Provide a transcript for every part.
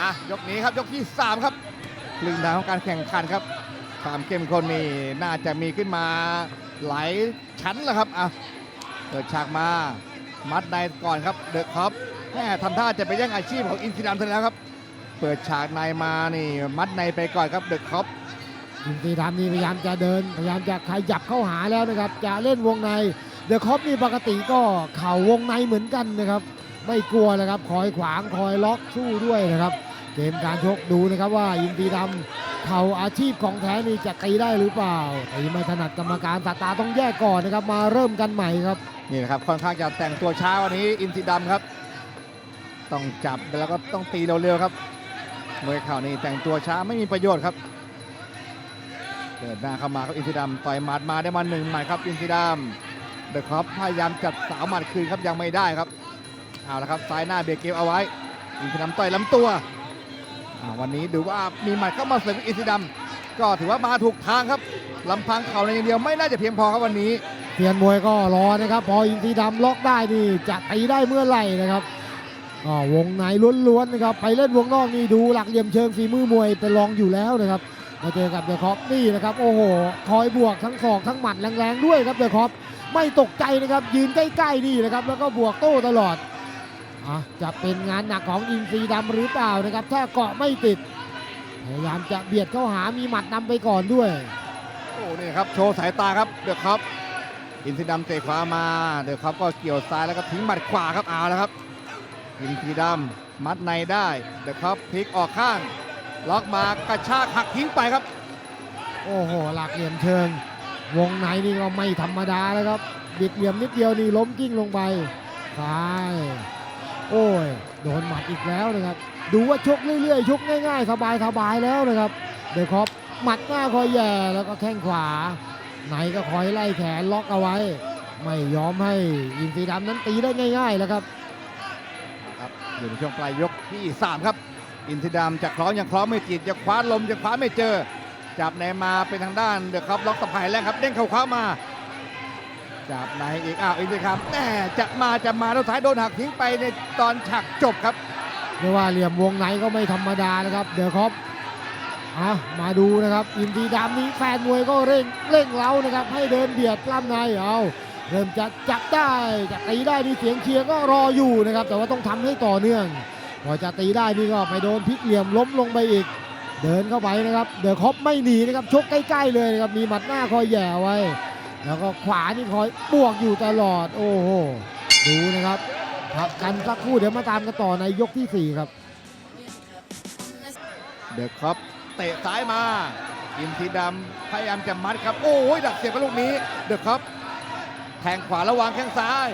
อะยกนี้ครับยกที่ 3 ครับครึ่งทางของการแข่งขันครับความเข้มข้นนี่น่าจะมีขึ้นมาหลายชั้นแล้วครับอะเปิดฉากมามัดในก่อนครับเดอะคอปแม่ทำท่าจะไปแย่งอาชีพของอินทิรัมซะแล้วครับ เปิดฉากในมานี่มัดในไปก่อนครับเดอะคอปอินทรีดำนี่พยายามจะเดิน พยายามจะขยับเข้าหาแล้วนะครับ จะเล่นวงในเดอะคอปนี่ปกติก็เข่าวงในเหมือนกันนะครับ ไม่กลัวนะครับ คอยขวางคอยล็อกสู้ด้วยนะครับ เกมการชกดูนะครับว่าอินทรีดำเข่าอาชีพของแท้นี่จะตีได้หรือเปล่าตีไม่ถนัดกรรมการสาตาต้องแยกก่อนนะครับ มาเริ่มกันใหม่ครับนี่นะครับค่อนข้างจะแต่งตัวช้าวันนี้อินทิดำครับ ต้องจับแล้วก็ต้องตีเร็วๆครับมวยเข่านี่แต่งตัวช้าไม่มีประโยชน์ครับเดินหน้าเข้ามาครับอินทิดำต่อยหมัดมาได้มาหนึ่งหมัดครับอินทิดำเดอะครอปพยายามจัดสาวหมัดคืนครับยังไม่ได้ครับ เอาละครับซ้ายหน้าเบรกเกมเอาไว้อินทิดำต่อยลำตัววันนี้ดูว่ามีหมัดเข้ามาเสริมอินทิดำก็ถือว่ามาถูกทางครับลำพังเข่าในอย่างเดียวไม่น่าจะเพียงพอครับวันนี้เซียนมวยก็รอนะครับ พออินทรีดำล็อกได้นี่จะตีได้เมื่อไหร่นะครับก็วงในล้วนๆนะครับ ไปเล่นวงนอกนี่ดูหลักเหลี่ยมเชิงฝีมือมวยเป็นรองอยู่แล้วนะครับมาเจอกับเดอะคอปนี่นะครับโอ้โหคอยบวกทั้งศอกทั้งหมัดแรงๆด้วยครับเดอะคอปไม่ตกใจนะครับยืนใกล้ๆนี่นะครับแล้วก็บวกโต้ตลอด อะจะเป็นงานหนักของอินทรีดำหรือเปล่านะครับ ถ้าเกาะไม่ติด พยายามจะเบียดเข้าหามีหมัดนำไปก่อนด้วย โอ้นี่ครับโชว์สายตาครับเดือดครับ อินทรีดำเตะขวามาเดือดครับก็เกี่ยวซ้ายแล้วก็ทิ้งหมัดขวาครับเอาแล้วครับ อินทรีดำมัดในได้เดือดครับพลิกออกข้าง ล็อกมากระชากหักทิ้งไปครับ โอ้โหหลักเหลี่ยมเชิง วงในนี่ก็ไม่ธรรมดาแล้วครับบิดเหลี่ยมนิดเดียวนี่ล้มกิ้งลงไปซ้าย โอ้ยโดนหมัดอีกแล้วนะครับ ดูว่าชกเรื่อยๆชกง่ายๆ สบายๆแล้วนะครับเดยวคอปหมัดหน้าคอยแย่แล้วก็แข้งขวา ไหนก็คอยไล่แขนล็อกเอาไว้ ไม่ยอมให้อินทรีดำนั้นตีได้ง่ายๆแล้วครับครับอยู่ในช่วงปลายยกที่ 3 ครับ อินทรีดำจะคล้องยังคล้องไม่ติดจะคว้าลมจะคว้าไม่เจอ จับในมาเป็นทางด้านเดือครับล็อกสะพายแรงครับเด้งเข่าขวามา จับในอีกอ้าวอินทรีครับแม่จะมาจะมาแล้วท้ายโดนหักทิ้งไปในตอนฉากจบครับเรียกว่าเหลี่ยมวงในก็ไม่ธรรมดานะครับเดี๋ยวครับอะมาดูนะครับ อินทีดำนี้แฟนมวยก็เร่งเร่งเล้านะครับ ให้เดินเบียดกล้ามในเอาเริ่มจะจับได้จะตีได้นี่เสียงเชียร์ก็รออยู่นะครับ แต่ว่าต้องทำให้ต่อเนื่องพอจะตีได้นี่ก็ไปโดนพลิกเหลี่ยมล้มลงไปอีก เดินเข้าไปนะครับ เดี๋ยวครบไม่หนีนะครับชกใกล้ๆเลยนะครับมีหมัดหน้าคอยแย่ไว้ แล้วก็ขวานี่คอยบวกอยู่ตลอด โอ้โห ดูนะครับพักกันสักครู่เดี๋ยวมาตามกันต่อในยกที่สี่ครับ เดอะครับ เตะซ้ายมา อินทีดำพยายามจะมัดครับ โอ้ยดักเสียบกับลูกนี้ เดอะครับ แทงขวาระหวางแข้งซ้าย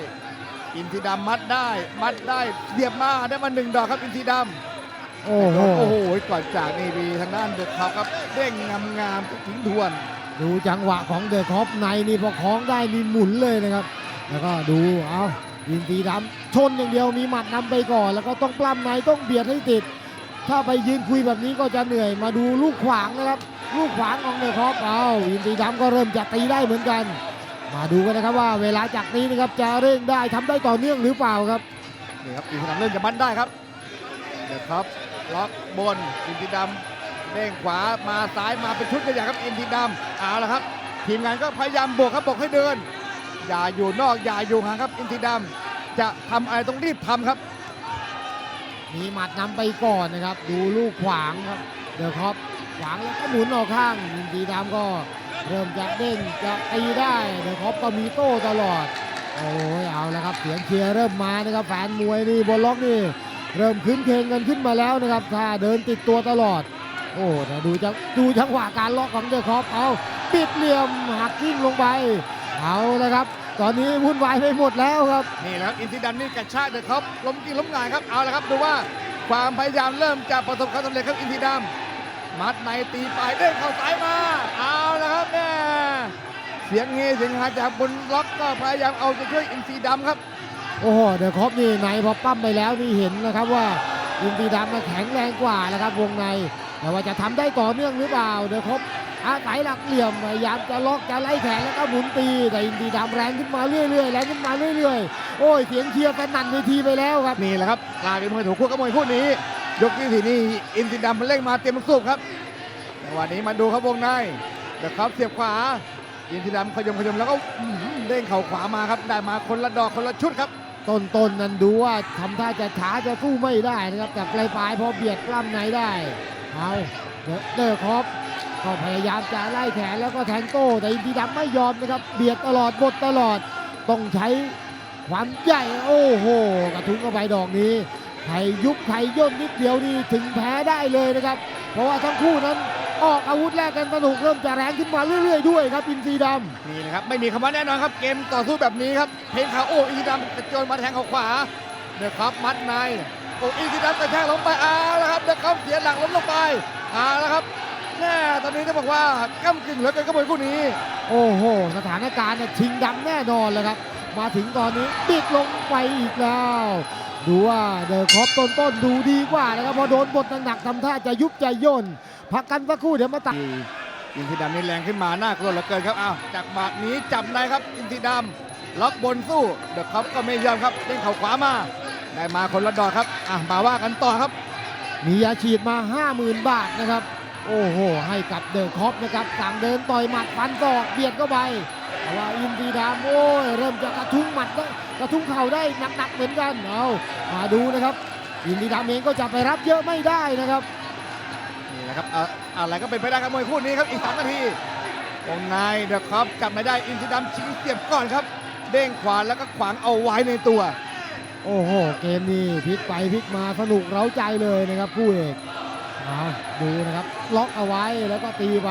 อินทีดำมัดได้ มัดได้เสียบมาได้มาหนึ่งดอกครับอินทีดำโอ้โหโอ้โหก่อนจากนี่มีทางด้านเดอะครับครับเด้งงามๆทิ้งทวน ดูจังหวะของเดอะคอปในนี่พอคล้องได้นี่หมุนเลยนะครับ แล้วก็ดูเอายินตีดำชนอย่างเดียวมีหมัดนำไปก่อน แล้วก็ต้องปล้ำในต้องเบียดให้ติด ถ้าไปยืนคุยแบบนี้ก็จะเหนื่อยมาดูลูกขวางนะครับ ลูกขวางของเดอะคอปเอายินตีดำก็เริ่มจะตีได้เหมือนกัน มาดูกันนะครับว่าเวลาจากนี้นะครับจะเร่งได้ทำได้ต่อเนื่องหรือเปล่าครับนี่ครับอินทีดำเริ่มจะมัดได้ครับเดอะครับล็อกบนอินทีดำ เด้งขวามาซ้ายมาเป็นชุดใหญ่ๆครับอินทีดำเอาละครับ ทีมงานก็พยายามบวกครับบอกให้เดิน อย่าอยู่นอกอย่าอยู่ห่างครับอินทีดำจะทำอะไรต้องรีบทำครับ มีหมัดนำไปก่อนนะครับ ดูลูกขวางครับเดอะคอปขวางแล้วก็หมุนออกข้างยินดีดำก็เริ่มจะเด้งจะตีได้เดอะคอปก็มีโต้ตลอดโอ้ยเอาแล้วครับเสียงเชียร์เริ่มมานะครับแฟนมวยนี่บนล็อกนี่เริ่มขึ้นเคงกันขึ้นมาแล้วนะครับถ้าเดินติดตัวตลอด โอ้แต่ดูจังดูจังหวะการล็อกของเดอะคอปเอาปิดเหลี่ยมหักกิ้งลงไป เอาละครับ ตอนนี้วุ่นวายไปหมดแล้วครับนี่แหละครับอินทิดันนี่กระชากเดอะครับล้มกินล้มงายครับเอาละครับดูว่าความพยายามเริ่มจะประสบความสำเร็จครับอินทิดัมมัดในตีปลายเด้งเข้าซ้ายมาเอาละครับแม่เสียงเฮเสียงหาจากบนล็อกก็พยายามเอาจะช่วยอินทรีดำครับ โอ้โหเดอะคอปนี่ในพอปั้มไปแล้วนี่เห็นนะครับว่าอินทรีดำน่ะแข็งแรงกว่านะครับวงใน แต่ว่าจะทำได้ต่อเนื่องหรือเปล่าเดอะคอปอาศัยหลักเหลี่ยมพยายามจะล็อกจะไล่แขนแล้วก็หมุนตีแต่อินดีดำแรงขึ้นมาเรื่อยๆแรงขึ้นมาเรื่อยๆโอ้ยเสียงเชียร์กันนั่นเวทีไปแล้วครับนี่แหละครับกลายเป็นมวยถูกคู่กับมวยคู่นี้ ยกที่สี่นี่อินซีดำมันเร่งมาเต็มสูบครับจังหวะนี้มาดูครับวงในเดอะครับเสียบขวาอินซีดำขยมขยมแล้วก็อื้อหือเด้งเข่าขวามาครับได้มาคนละดอกคนละชุดครับต้นๆนนั้นดูว่าทำท่าจะช้าจะสู้ไม่ได้นะครับแต่ปลายปลายๆพอเบียดกล้ามในได้ เอาเดอเดอร์คอปก็พยายามจะไล่แขนแล้วก็แทงโต้แต่อินดีดำไม่ยอมนะครับเบียดตลอดบดตลอดต้องใช้ความใหญ่โอ้โห กระทุ้งเข้าไปดอกนี้ไทยยุบไทยย่นนิดเดียวนี่ถึงแพ้ได้เลยนะครับ เพราะว่าทั้งคู่นั้นออกอาวุธแรกกันสนุกเริ่มจะแรงขึ้นมาเรื่อยๆด้วยครับอินซีดำนี่นะครับไม่มีคำว่าแน่นอนครับเกมต่อสู้แบบนี้ครับเพนขาโอ้อินซีดำกระโจนมาแทงเขาขวาเดอะครับมัดใน โอ้อินซีดำกระแทกลงไปเอาแล้วครับเดอะครับเสียหลักล้มลงไปเอาแล้วครับแน่ตอนนี้ต้องบอกว่าก้ากึ่งเหลือเกินกับมวยคู่นี้ โอ้โห สถานการณ์เนี่ยชิงดำแน่นอนเลยครับ มาถึงตอนนี้บิดลงไปอีกแล้ว ดูว่าเดอะคอปต้นต้นๆดูดีกว่านะครับพอโดนบทหนักๆทำท่าจะยุบจะย่นพักกันสักครู่เดี๋ยวมาตัดอินทีดำนี่แรงขึ้นมาน่ากลัวเหลือเกินครับอ้าวจากบาดนี้จับในครับ อินทีดำล็อกบนสู้เดอะครับก็ไม่ยอมครับเด้งเข่าขวามา ได้มาคนละดอกครับอะมาว่ากันต่อครับ มียาฉีดมา 50,000 บาทนะครับ โอ้โห ให้กับเดอะคอปนะครับสั่งเดินต่อยหมัดฟันศอกเบียดเข้าไปแต่ว่าอินดีดามโอ้ยเริ่มจะกระทุ้งหมัดได้กระทุ้งเข่าได้หนักๆเหมือนกันเอามาดูนะครับ อินดีดามเองก็จะไปรับเยอะไม่ได้นะครับนี่แหละครับอะอะไรก็เป็นไปได้ครับมวยคู่นี้ครับอีกสามนาทีวงในเดอะครับจับไม่ได้อินทีดำชิงเสียบก่อนครับ เด้งขวาแล้วก็ขวางเอาไว้ในตัว โอ้โห เกมนี้พลิกไปพลิกมาสนุกเร้าใจเลยนะครับคู่เอกเอาดูนะครับ ล็อกเอาไว้แล้วก็ตีไป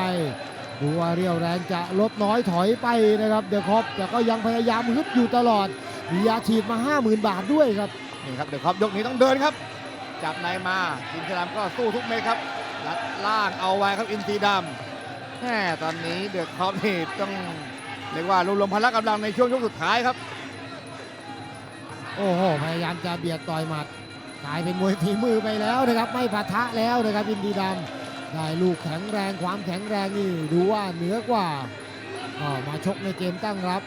ดูว่าเรียวแรงจะลดน้อยถอยไปนะครับเดอะคอปแต่ก็ยังพยายามฮึดอยู่ตลอดมียาฉีดมา 50,000 บาทด้วยครับนี่ครับเดอะครับยกนี้ต้องเดินครับ จับในมาอินทีดำก็สู้ทุกเม็ดครับลัดล่างเอาไว้ครับอินทีดำแหมตอนนี้เดอะครับนี่ต้องเรียกว่ารวมรวมพละกำลังในช่วงยกสุดท้ายครับ โอ้โหพยายามจะเบียดต่อยหมัดกลายเป็นมวยฝีมือไปแล้วนะครับ ไม่ปะทะแล้วนะครับอินดีดำได้ลูกแข็งแรงความแข็งแรงนี่ดูว่าเหนือกว่าก็มาชกในเกมตั้งรับ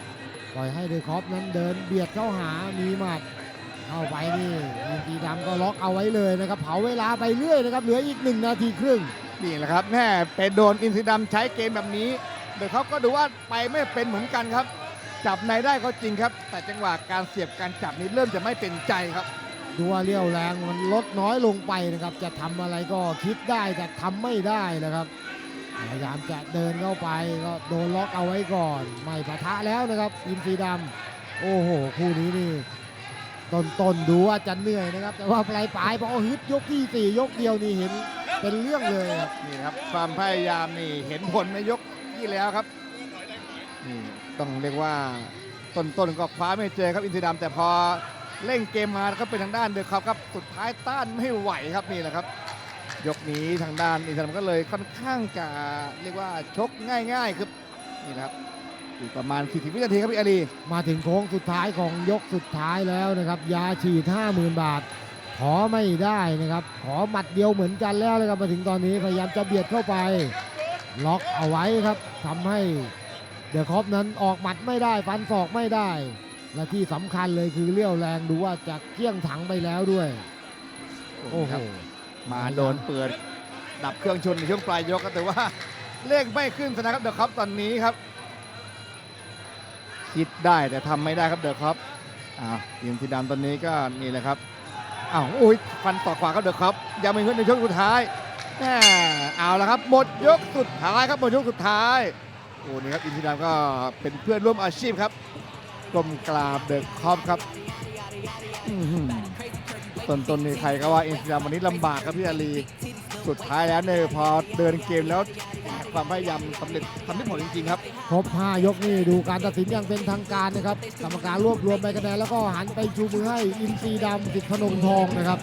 ปล่อยให้เดอะคอปนั้นเดินเบียดเข้าหามีหมัดเข้าไปนี่อินดีดำก็ล็อกเอาไว้เลยนะครับเผาเวลาไปเรื่อยนะครับเหลืออีกหนึ่งนาทีครึ่งนี่แหละครับแม่เป็นโดนอินซีดำใช้เกมแบบนี้เดี๋ยวเขาก็ดูว่าไปไม่เป็นเหมือนกันครับ จับในได้ก็จริงครับ แต่จังหวะการเสียบการจับนี้เริ่มจะไม่เป็นใจครับดูว่าเรี่ยวแรงมันลดน้อยลงไปนะครับ จะทำอะไรก็คิดได้แต่ทำไม่ได้นะครับพยายามจะเดินเข้าไปก็โดนล็อกเอาไว้ก่อน ไม่ปะทะแล้วนะครับ อินซีดำโอ้โห คู่นี้นี่ต้นต้นๆดูว่าจะเหนื่อยนะครับ แต่ว่าปลายปลายๆพอฮึดยกที่สี่ยกเดียวนี่เห็นเป็นเรื่องเลยครับนี่ครับความพยายามนี่เห็นผลในยกที่แล้วครับนี่ ต้องเรียกว่าต้นๆก็คว้าไม่เจอครับอินซีดำแต่พอเร่งเกมมาก็เป็นทางด้านเดือดครับครับสุดท้ายต้านไม่ไหวครับนี่แหละครับ ยกนี้ทางด้านอินซีดำก็เลยค่อนข้างจะเรียกว่าชกง่ายๆครับนี่นะครับอีกประมาณ40วินาทีครับพี่อาลีมาถึงโค้งสุดท้ายของยกสุดท้ายแล้วนะครับ ยาฉีด50,000 บาท ขอไม่ได้นะครับ ขอหมัดเดียวเหมือนกันแล้วเลยครับมาถึงตอนนี้พยายามจะเบียดเข้าไป ล็อกเอาไว้ครับทำให้ ดอะคอปนั้นออกหมัดไม่ได้ฟันศอกไม่ได้ และที่สำคัญเลยคือเลี้ยวแรงดูว่าจะเกี้ยงถังไปแล้วด้วย โอ้โหครับมาโดนเปิด ดับเครื่องชนในช่วงปลายยกก็แต่ว่าเลขไม่ขึ้นสนะครับเดอะครับตอนนี้ครับ คิดได้แต่ทำไม่ได้ครับเดอะครับอ้าวทีมสีดำตอนนี้ก็นี่แหละครับอ้าวโอ้ยฟันต่อขวาครับเดอะครับยังไม่ขึ้นในช่วงสุดท้ายแหมเอาละครับหมดยกสุดท้ายครับหมดยกสุดท้าย โอ้นี่ครับอินทีดำก็เป็นเพื่อนร่วมอาชีพครับกลมกราบเดอะคอปครับต้นๆนี่ใครก็ว่าอินทีดำวันนี้ลำบากครับพี่อาลีสุดท้ายแล้วเนี่ยพอเดินเกมแล้วความพยายามสำเร็จทำได้ผลจริงๆครับครบ5ยกนี่ดูการตัดสินอย่างเป็นทางการนะครับกรรมการรวบรวมใบคะแนนแล้วก็หันไปชูมือให้อินซีดำสิทธิ์พนมทองนะครับ